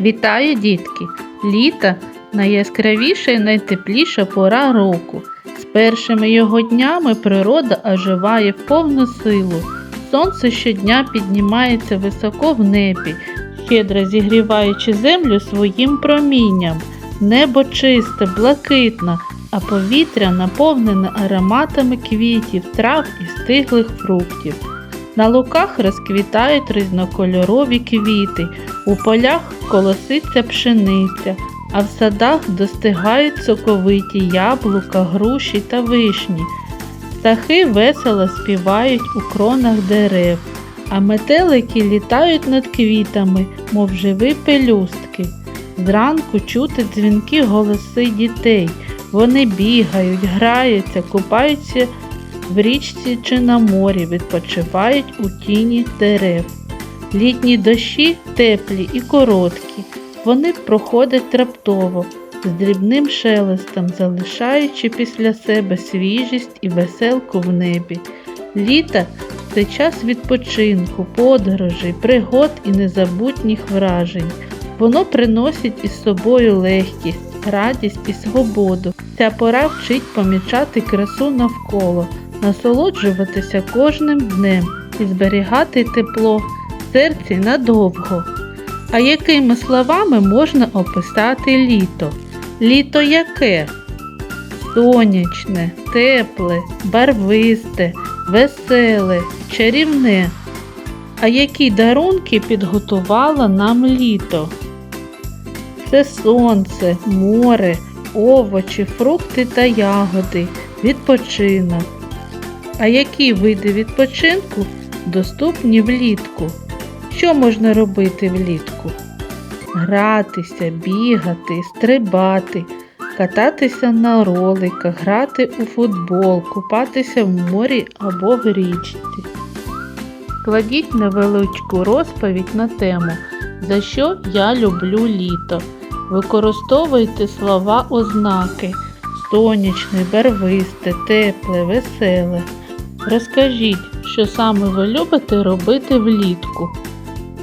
Вітаю, дітки! Літо найяскравіша і найтепліша пора року. З першими його днями природа оживає в повну силу. Сонце щодня піднімається високо в небі, щедро зігріваючи землю своїм промінням. Небо чисте, блакитне, а повітря наповнене ароматами квітів, трав і стиглих фруктів. На луках розквітають різнокольорові квіти, у полях колоситься пшениця, а в садах достигають соковиті яблука, груші та вишні. Птахи весело співають у кронах дерев, а метелики літають над квітами, мов живі пелюстки. Зранку чути дзвінки голоси дітей. Вони бігають, граються, купаються в річці чи на морі, відпочивають у тіні дерев. Літні дощі теплі і короткі. Вони проходять раптово, з дрібним шелестом, залишаючи після себе свіжість і веселку в небі. Літо це час відпочинку, подорожей, пригод і незабутніх вражень. Воно приносить із собою легкість, радість і свободу. Ця пора вчить помічати красу навколо, насолоджуватися кожним днем і зберігати тепло серці надовго. А якими словами можна описати літо? Літо яке? Сонячне, тепле, барвисте, веселе, чарівне. А які дарунки підготувало нам літо? Це сонце, море, овочі, фрукти та ягоди, відпочинок. А які види відпочинку доступні влітку? Що можна робити влітку? Гратися, бігати, стрибати, кататися на роликах, грати у футбол, купатися в морі або в річці. Кладіть невеличку розповідь на тему, за що я люблю літо. Використовуйте слова ознаки сонячне, барвисте, тепле, веселе. Розкажіть, що саме ви любите робити влітку.